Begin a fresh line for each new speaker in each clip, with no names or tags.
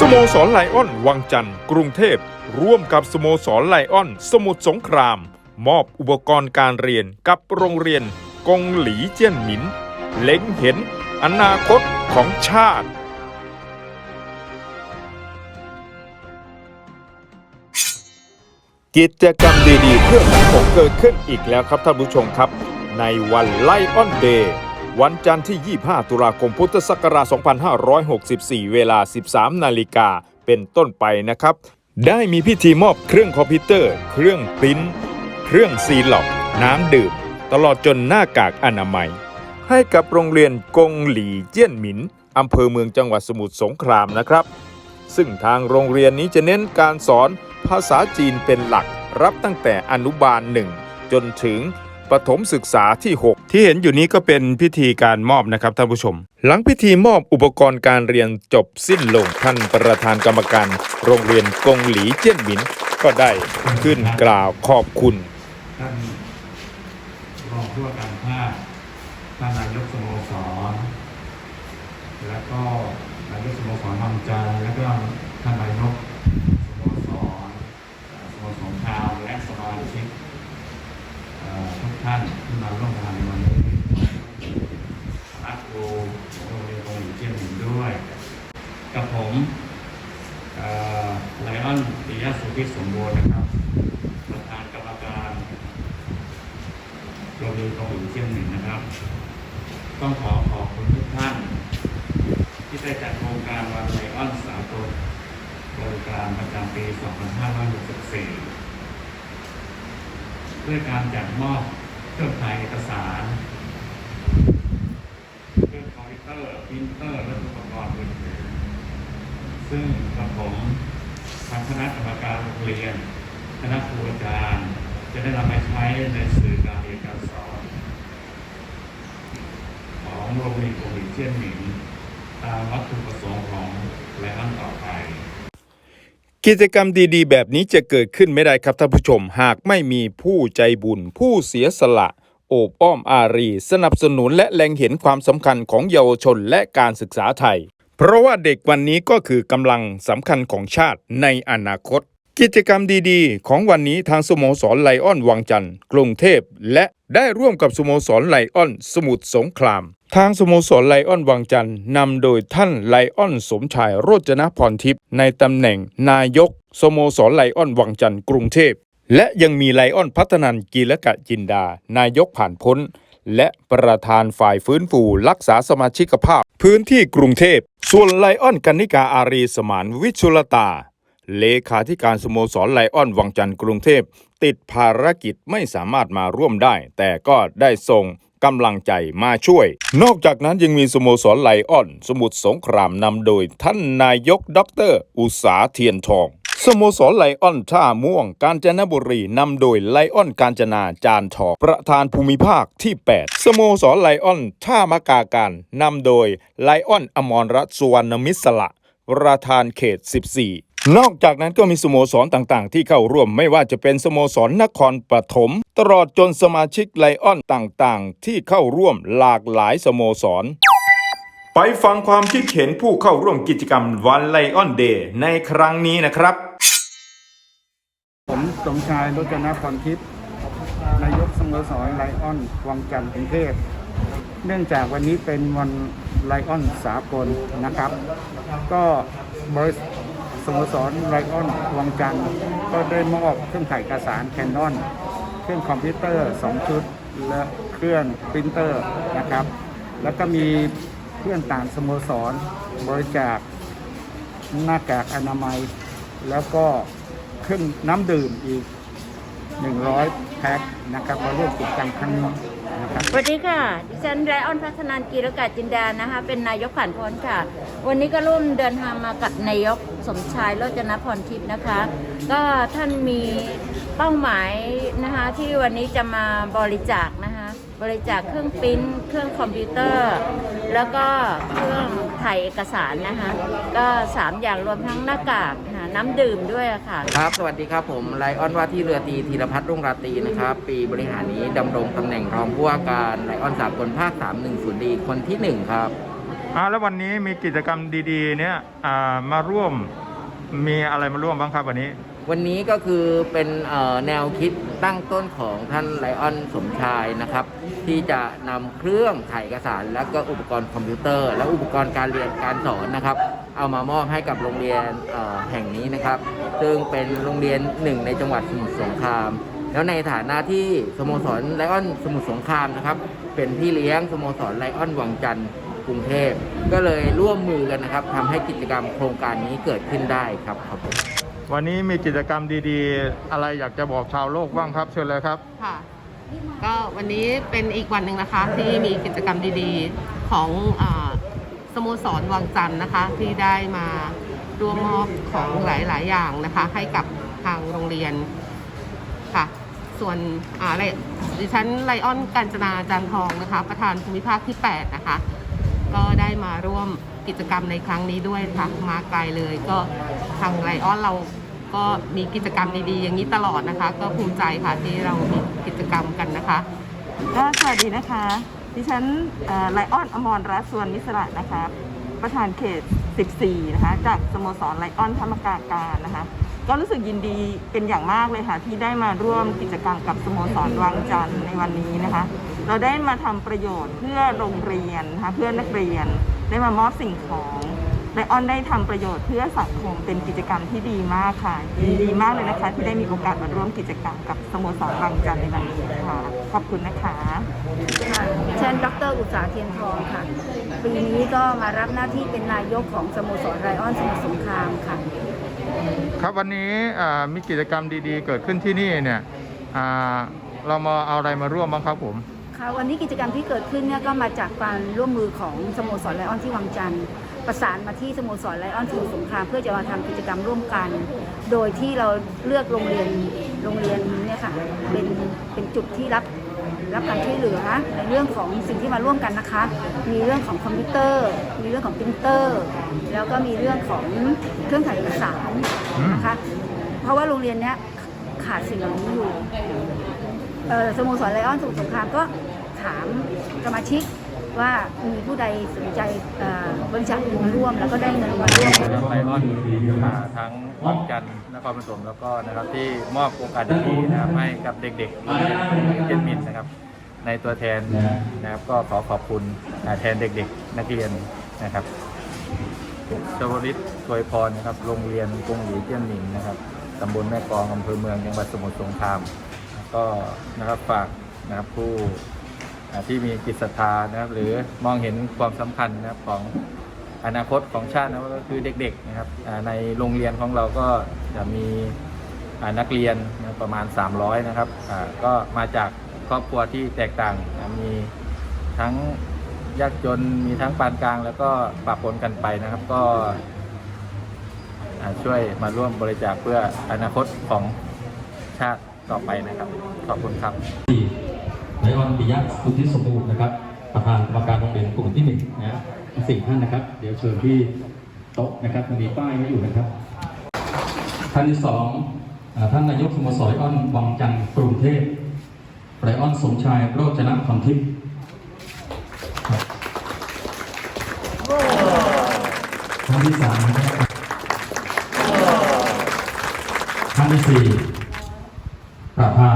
สโมสรไลออนวังจันทร์กรุงเทพ ร่วมกับสโมสรไลออน สมุทรสงคราม มอบอุปกรณ์การเรียนกับโรงเรียน กงหลีเจี้ยนหมิน เล็งเห็น อนาคตของชาติ กิจกรรมดีๆ เพื่อสังคมเกิดขึ้นอีกแล้วครับท่านผู้ชมครับ ในวันไลออนเดย์ วันจันทร์ที่ 25 ตุลาคม พุทธศักราช 2564 เวลา 13 นาฬิกา เป็นต้นไปนะครับ ได้มีพิธีมอบเครื่องคอมพิวเตอร์ เครื่องปริ้น เครื่องซีล็อก น้ำดื่ม ตลอดจนหน้ากากอนามัย ให้กับโรงเรียนกงหลีเจี้ยนหมินอำเภอเมืองจังหวัดสมุทรสงครามนะครับ ซึ่งทางโรงเรียนนี้จะเน้นการสอนภาษาจีนเป็นหลัก รับตั้งแต่อนุบาลหนึ่งจนถึงประถมศึกษาที่6 ที่เห็นอยู่นี้ก็เป็นพิธีการมอบนะครับท่านผู้ชม หลังพิธีมอบอุปกรณ์การเรียนจบสิ้นลงท่านประธานกรรมการ โรงเรียนกงหลีเจี้ยนหมินก็ได้ขึ้นกล่าวขอบคุณ
ท่านรองผู้ว่าการภาคท่านนายกสโมสร แล้วก็นายกสโมสรทำจันทร์แล้วก็ท่านนายกสโมสรเอ่อสโมสรชาวและสมาชิกเอ่อทุกท่านที่มาร่วมงานในวันนี้รักครูของโรงเรียนโรงเรียนเจียนหมินด้วย กับผมเอ่อไลออนปิยะสุพิสมบูรณ์นะครับ ประธานกรรมการโรงเรียนกองหลวงเชียงหนึ่งนะครับ ต้องขอขอบคุณทุกท่าน ที่ได้จัดโครงการวันไลออนสากลโครงการประจำปี 2564 ด้วยการจัดมอบเครื่องถ่ายเอกสารเครื่องคอมพิวเตอร์ปรินเตอร์และอุปกรณ์อื่นๆซึ่งกระผมทางคณะกรรมการโรงเรียน คณะครูอาจารย์ จะได้นำไปใช้ในสื่อการเรียนการสอน ของโรงเรียนโรงเรียนเชียนหมิงตามวัตถุประสงค์ของไลออนต่อไป
กิจกรรมดีๆ แบบนี้จะเกิดขึ้นไม่ได้ครับท่านผู้ชม หากไม่มีผู้ใจบุญ ผู้เสียสละ โอบอ้อมอารี สนับสนุนและแรงเห็นความสำคัญของเยาวชนและการศึกษาไทย เพราะว่าเด็กวันนี้ก็คือกำลังสำคัญของชาติในอนาคต กิจกรรมดีๆ ของวันนี้ทางสโมสรไลออนวังจันทร์กรุงเทพ และได้ร่วมกับสโมสรไลออนสมุทรสงคราม ทางสโมสรไลออนวังจันทร์นำโดยท่านไลออนสมชายโรจนพรทิพย์ในตำแหน่งนายกสโมสรไลออนวังจันทร์กรุงเทพ และยังมีไลออนพัฒนันกีรกะจินดา นายกผ่านพ้น และประธานฝ่ายฟื้นฟูรักษาสมาชิกภาพ พื้นที่กรุงเทพ ส่วนไลออนกนิกาอารีสมานวิชุลตา เลขาธิการสโมสรไลออนวังจันทร์กรุงเทพ ติดภารกิจไม่สามารถมาร่วมได้ แต่ก็ได้ส่งกำลังใจมาช่วย นอกจากนั้นยังมีสโมสรไลออน สมุทรสงครามนำโดยท่านนายกด็อกเตอร์อุษาเทียนทองสโมสรไลออนท่าม่วง กาญจนบุรีนำโดยไลออนกาญจนาจานทองประธานภูมิภาคที่ 8 สโมสรไลออนท่ามะกาการนำโดยไลออนอมรรัตสุวรรณมิสละประธานเขต 14 นอกจากนั้นก็มีสโมสรต่างๆ ที่เข้าร่วมไม่ว่าจะเป็นสโมสรนครปฐมตลอดจนสมาชิกไลออนต่างๆ ที่เข้าร่วมหลากหลายสโมสร ไปฟังความคิดเห็นผู้เข้าร่วมกิจกรรมวันไลออนเดย์ในครั้งนี้นะครับ
ผมสมชายรจนพรทิพย์นายกสโมสรไลออนวังจันทร์กรุงเทพเนื่องจากวันนี้เป็นวันไลออนสากลนะครับ ก็บริษัท สโมสรไลออนวังจันทร์ก็ได้มอบเครื่องถ่ายเอกสารแคนนอนเครื่องคอมพิวเตอร์ 2 ชุด และเครื่องปรินเตอร์นะครับ แล้วก็มีเพื่อนต่างสโมสรบริจาคหน้ากากอนามัย แล้วก็เครื่องน้ำดื่มอีก 100 แพ็คนะครับมาร่วมกิจกรรมครั้งนี้นะครับ
สวัสดีค่ะ ดิฉันไรออนพัฒนานกีรกาจินดานะคะ เป็นนายกผ่านพ้นค่ะ วันนี้ก็ร่วมเดินทางมากับนายกสมชายโรจนพรทิพย์นะคะ ก็ท่านมีเป้าหมายนะคะที่วันนี้จะมาบริจาคนะคะบริจาคเครื่องปริ้นท์เครื่องคอมพิวเตอร์ แล้วก็เครื่องถ่ายเอกสารนะคะก็3อย่างรวมทั้งหน้ากากนะน้ำดื่มด้วยอะค่ะ
ครับ สวัสดีครับผมไลออนว่าที่เรือตีธีรพัฒน์รุ่งราตรีนะครับ ปีบริหารนี้ดำรงตำแหน่งรองผู้ว่าการไลออนสากลภาค 310ดีคนที่ 1 ครับ
อ่าแล้ววันนี้มีกิจกรรมดีๆ เนี่ยอ่ามาร่วมมีอะไรมาร่วมบ้างครับวันนี้
วันนี้ก็คือเป็นเอ่อแนวคิดตั้งต้นของท่านไลออนสมชายนะครับ ที่จะนำเครื่องถ่ายเอกสาร และก็อุปกรณ์คอมพิวเตอร์ และอุปกรณ์การเรียนการสอนนะครับ เอามามอบให้กับโรงเรียนเอ่อแห่งนี้นะครับ ซึ่งเป็นโรงเรียนหนึ่งในจังหวัดสมุทรสงคราม แล้วในฐานะที่สโมสรไลออนสมุทรสงครามนะครับ เป็นพี่เลี้ยงสโมสรไลออนวังจันทร์ กรุงเทพ ก็เลยร่วมมือกันนะครับทำให้กิจกรรมโครงการนี้เกิดขึ้นได้ครับครับผม
วันนี้มีกิจกรรมดีๆ อะไรอยากจะบอกชาวโลกบ้างครับเชิญเลยครับ
ค่ะ ก็วันนี้เป็นอีกวันหนึ่งนะคะ ที่มีกิจกรรมดีๆของอาสโมสรวังจันทร์นะคะ ที่ได้มาร่วมมอบของหลายๆ อย่างนะคะ ให้กับทางโรงเรียนค่ะ ส่วนอ่าไลดิฉันไลออนกัญจนาจันทองนะคะ ประธานภูมิภาคที่ 8 นะคะ ก็ได้มาร่วมกิจกรรมในครั้งนี้ด้วยค่ะมาไกลเลยก็ทางไลออนเราก็มีกิจกรรมดีๆ อย่างนี้ตลอดนะคะ ก็ภูมิใจค่ะที่เรามีกิจกรรมกันนะคะ
ก็สวัสดีนะคะ ดิฉันไลออนอมรรัตน์สวนนิสระนะคะ ประธานเขต 14 นะคะ จากสโมสรไลออนธรรมกาการนะคะ ก็รู้สึกยินดีเป็นอย่างมากเลยค่ะ ที่ได้มาร่วมกิจกรรมกับสโมสรวังจันทร์ในวันนี้นะคะ เราได้มาทำประโยชน์เพื่อโรงเรียนนะคะเพื่อนักเรียนได้มามอบสิ่งของไลออนได้ทำประโยชน์เพื่อสังคมเป็นกิจกรรมที่ดีมากค่ะยินดีมากเลยนะคะ ที่ได้มีโอกาสมาร่วมกิจกรรมกับสโมสรวังจันทร์ในวันนี้ค่ะขอบคุณนะคะ
ค่ะเชิญดรอุตสาหเทียนทองค่ะ ปีนี้ก็มารับหน้าที่เป็นนายกของสโมสรไรออนสมุทรสงครามค่ะ
ครับวันนี้อ่ามีกิจกรรมดีๆ เกิดขึ้นที่นี่เนี่ยอ่าเรามาเอาอะไรมาร่วมบ้างครับผม
คะวันนี้กิจกรรมที่เกิดขึ้นเนี่ยก็มาจากการร่วมมือของสโมสรไลออนที่วังจันทร์ประสานมาที่สโมสรไลออนสมุทรสงครามเพื่อจะมาทำกิจกรรมร่วมกัน โดยที่เราเลือกโรงเรียนโรงเรียนเนี่ยค่ะเป็นเป็นจุดที่รับรับการช่วยเหลือในเรื่องของสิ่งที่มาร่วมกันนะคะ มีเรื่องของคอมพิวเตอร์ มีเรื่องของปรินเตอร์ แล้วก็มีเรื่องของเครื่องถ่ายเอกสารนะคะ เพราะว่าโรงเรียนเนี้ยขาดสิ่งเหล่านี้อยู่เออสโมสรไลออนสมุทรสงครามก็ ถามสมาชิกว่ามีผู้ใดสนใจบริจาคเงินมาร่วม แล้วก็ได้เงินมาร่วม
ไลออนทั้งวังจันนครปฐมแล้วก็นะครับที่มอบโอกาสดีๆนะครับให้กับเด็กๆโรงเรียนเจนมินนะครับ ในตัวแทนนะครับก็ขอขอบคุณแทนเด็กๆ นักเรียนนะครับชวริตถวยพรนะครับโรงเรียนกรุงหลีเจียนหมิงนะครับตำบลแม่กองอำเภอเมืองจังหวัดสมุทรสงคราม ก็นะครับฝากนะครับผู้ ที่มีจิตศรัทธานะครับ หรือมองเห็นความสำคัญนะครับของอนาคตของชาตินะก็คือเด็กๆนะครับในโรงเรียนของเราก็จะมีนักเรียนประมาณ 300 นะครับก็มาจากครอบครัวที่แตกต่างนะมีทั้งยากจนมีทั้งปานกลาง แล้วก็ปะปนกันไปนะครับ ก็ช่วยมาร่วมบริจาคเพื่ออนาคตของชาติต่อไปนะครับ ขอบคุณครับ
ไลอนปิยะสุทธิสมบูรณ์นะครับ ประธานกรรมการโรงเรียนกลุ่มที่หนึ่งนะฮะสี่ท่านนะครับ เดี๋ยวเชิญที่โต๊ะนะครับมันมีป้ายไว้อยู่นะครับ ท่านที่สองท่านนายกสโมสรไลออนวังจันทร์กรุงเทพไลออนสมชายโรจนพันทิพย์ท่านที่สามท่านที่สี่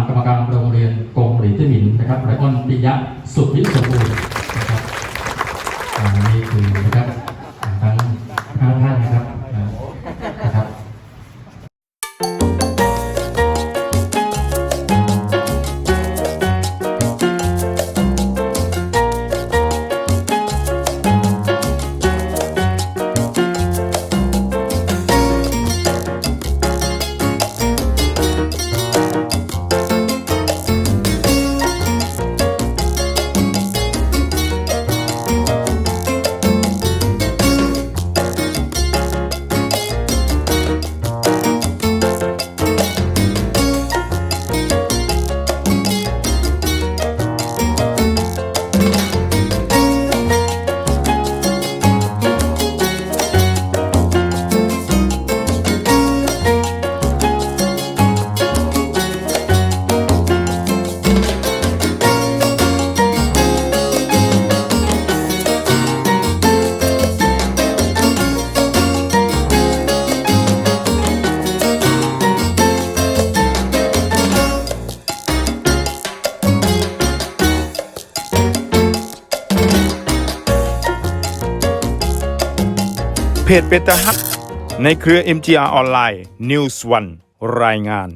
กรรมการโรงเรียนกงหลีเจหมินนะครับไรออนปิยะสุทธิสมบูรณ์นะครับอันนี้คือนะครับ
เพจเปตาฮักในเครือ MGR ออนไลน์ News One รายงาน